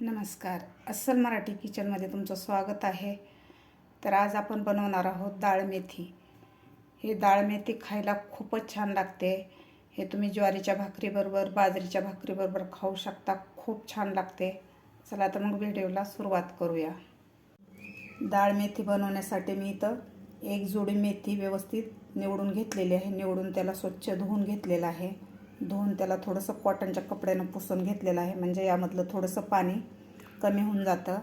नमस्कार. अस्सल मराठी किचनमध्ये तुमचं स्वागत आहे. तर आज आपण बनवणार आहोत डाळ मेथी. हे डाळ मेथी खायला खूपच छान लागते. हे तुम्ही ज्वारीच्या भाकरीबरोबर बाजरीच्या भाकरीबरोबर खाऊ शकता. खूप छान लागते. चला तर मग व्हिडिओला सुरुवात करूया. डाळ मेथी बनवण्यासाठी मी इथं एक जोडी मेथी व्यवस्थित निवडून घेतलेली आहे. निवडून त्याला स्वच्छ धुवून घेतलेलं आहे. धुवून त्याला थोडंसं कॉटनच्या कपड्यानं पुसून घेतलेलं आहे. म्हणजे यामधलं थोडंसं पाणी कमी होऊन जातं.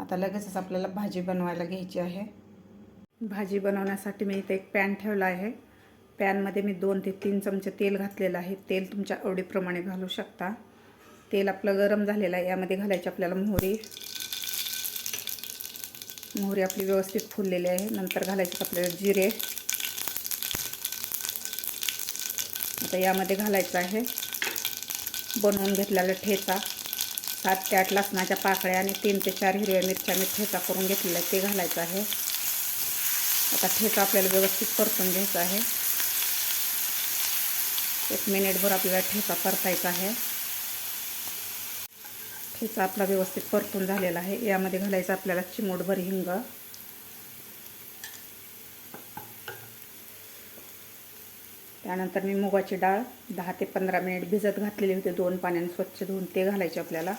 आता लगेचच आपल्याला भाजी बनवायला घ्यायची आहे. भाजी बनवण्यासाठी मी इथे एक पॅन ठेवला आहे. पॅनमध्ये मी दोन ते तीन चमचे तेल घातलेलं आहे. तेल तुमच्या आवडीप्रमाणे घालू शकता. तेल आपलं गरम झालेलं आहे. यामध्ये घालायची आपल्याला मोहरी. मोहरी आपली व्यवस्थित फुललेली आहे. नंतर घालायचे आपल्याला जिरे. आता यामध्ये घालायचं आहे. बनवून घेतलेला ठेचा. सात ते आठ लसणाच्या पाकळ्या आणि तीन ते चार हिरव्या मिरच्या मी ठेचा करून घेतलेला आहे ते घालायचं आहे. आता ठेचा आपल्याला व्यवस्थित परतून घ्यायचा आहे. एक मिनिटभर आपल्याला ठेचा परतायचा आहे. ठेचा आपला व्यवस्थित परतून झालेला आहे. यामध्ये घालायचं आपल्याला चिमूटभर हिंग. त्यानंतर मी मुगाची डाळ दहा ते पंधरा मिनिट भिजत घातलेली होती. दोन पाण्याने स्वच्छ धुवून ते घालायचे आपल्याला.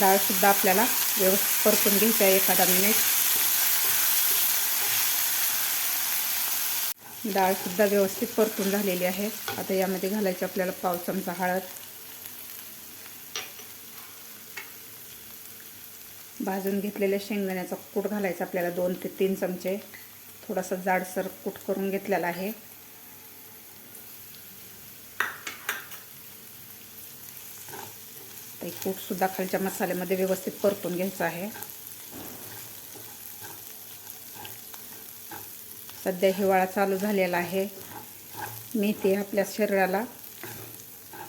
डाळसुद्धा आपल्याला व्यवस्थित परतून घ्यायची आहे एखादा मिनिट डाळसुद्धा व्यवस्थित परतून झालेली आहे. आता यामध्ये घालायची आपल्याला पाव चमचा हळद. भाजून घेतलेल्या शेंगदाण्याचा कूट घालायचा. आपल्याला दोन ते तीन चमचे थोडासा जाडसर कूट करून घेतलेला आहे. ते कूटसुद्धा खालच्या मसाल्यामध्ये व्यवस्थित परतून घ्यायचं आहे. सध्या हिवाळा चालू झालेला आहे. मेथी आपल्या शरीराला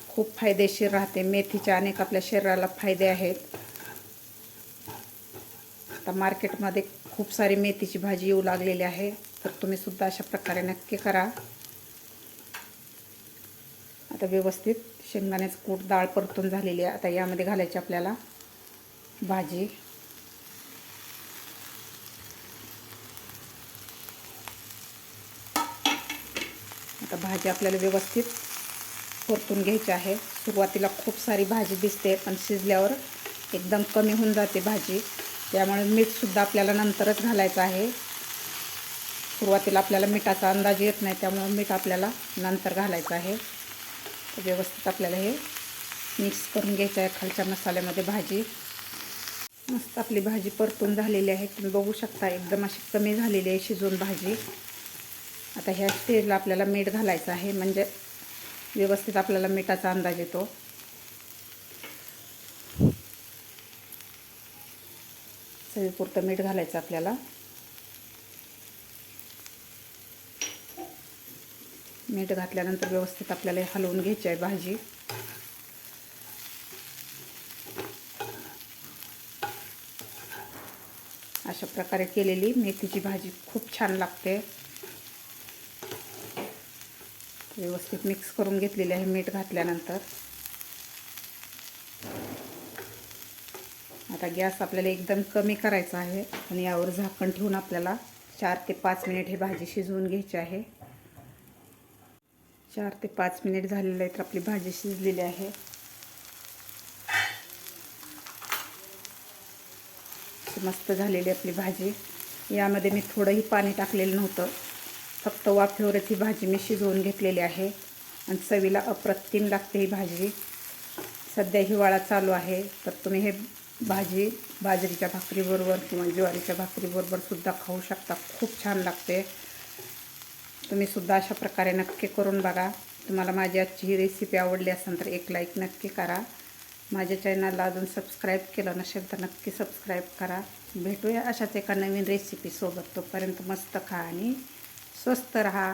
खूप फायदेशीर राहते. मेथीच्या अनेक आपल्या शरीराला फायदे आहेत. आता मार्केटमध्ये खूप सारी मेथीची भाजी येऊ लागलेली आहे. तर तुम्ही सुद्धा अशा प्रकारे नक्की करा. आता व्यवस्थित शेंगदाण्याचं कूट डाळ परतून झालेली आहे. आता यामध्ये घालायची आपल्याला भाजी. आता भाजी आपल्याला व्यवस्थित परतून घ्यायची आहे. सुरुवातीला खूप सारी भाजी दिसते पण शिजल्यावर एकदम कमी होऊन जाते भाजी. त्यामुळे मीठसुद्धा आपल्याला नंतरच घालायचं आहे. सुरुवातीला आपल्याला मिठाचा अंदाज येत नाही त्यामुळे मीठ आपल्याला नंतर घालायचं आहे. व्यवस्थित आपल्याला हे मिक्स करून घ्यायचं आहे खालच्या मसाल्यामध्ये भाजी. मस्त आपली भाजी परतून झालेली आहे. तुम्ही बघू शकता एकदम अशी कमी झालेली आहे शिजून भाजी. आता ह्या स्टेजला आपल्याला मीठ घालायचं आहे म्हणजे व्यवस्थित आपल्याला मिठाचा अंदाज येतो. चवीपुरतं मीठ घालायचं आपल्याला. मीठ घातल्यानंतर व्यवस्थित आपल्याला हलवून घ्यायची आहे भाजी. अशा प्रकारे केलेली मेथीची भाजी खूप छान लागते. व्यवस्थित मिक्स करून घेतलेली आहे मीठ घातल्यानंतर. आता गॅस आपल्याला एकदम कमी करायचा आहे आणि यावर झाकण ठेवून आपल्याला चार ते पाच मिनिट हे भाजी शिजवून घ्यायची आहे. चार ते पाच मिनिट झालेलं आहे तर आपली भाजी शिजलेली आहे. मस्त झालेली आपली भाजी. यामध्ये मी थोडंही पाणी टाकलेलं नव्हतं. फक्त वाफेवरच ही भाजी मी शिजवून घेतलेली आहे. आणि चवीला अप्रतिम लागते ही भाजी. सध्या हिवाळा चालू आहे. तर तुम्ही हे भाजी बाजरीच्या भाकरीबरोबर किंवा ज्वारीच्या भाकरीबरोबर सुद्धा खाऊ शकता. खूप छान लागते. तुम्ही सुद्धा अशा प्रकारे नक्की करून बघा. तुम्हाला माझी आजची ही रेसिपी आवडली असेल तर एक लाईक नक्की करा. माझ्या चॅनलला अजून सबस्क्राईब केलं नसेल तर नक्की सबस्क्राईब करा. भेटूया अशाच एका नवीन रेसिपीसोबत तोपर्यंत मस्त खा आणि स्वस्त रहा.